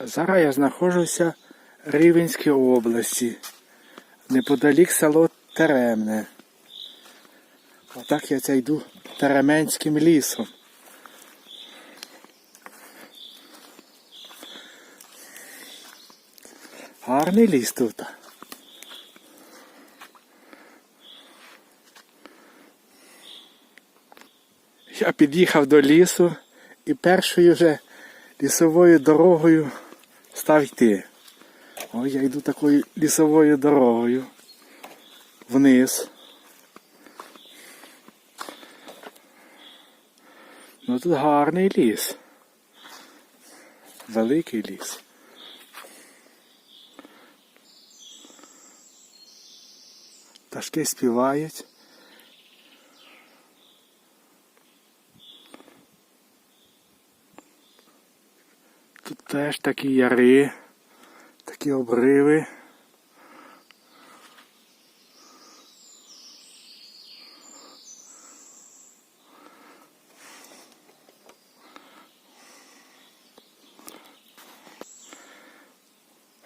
Зараз я знаходжуся в Рівенській області, неподалік село Теремне. Отак я це йду Теременським лісом. Гарний ліс тут. Я під'їхав до лісу і першою вже лісовою дорогою став йти. Ой, я йду такою лісовою дорогою вниз. Ну тут гарний ліс. Великий ліс. Пташки співають. Теж такі яри, такі обриви.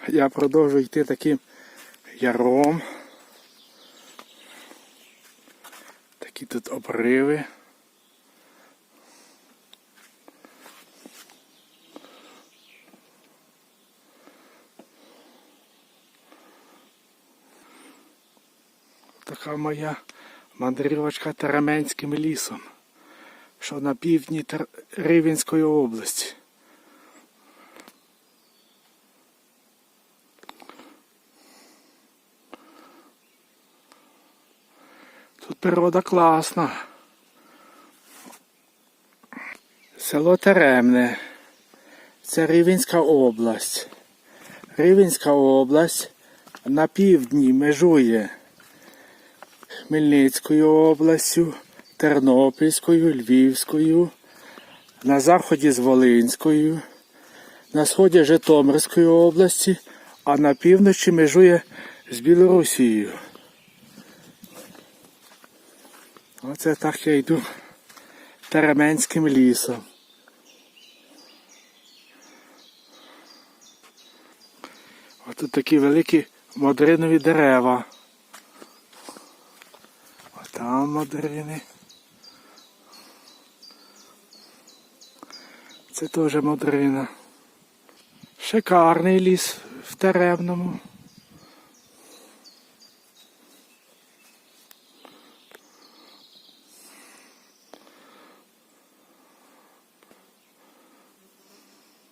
Я продовжую йти таким яром. Такі тут обриви. Така моя мандрівочка Теременським лісом, що на півдні Рівенської області. Тут природа класна. Село Теремне. Це Рівенська область. Рівенська область на півдні межує Хмельницькою областю, Тернопільською, Львівською, на заході з Волинською, на сході Житомирської області, а на півночі межує з Білорусією. Оце так я йду Теременським лісом. Ось тут такі великі модринові дерева. Там мадрини. Це теж мадрина. Шикарний ліс в Теремному.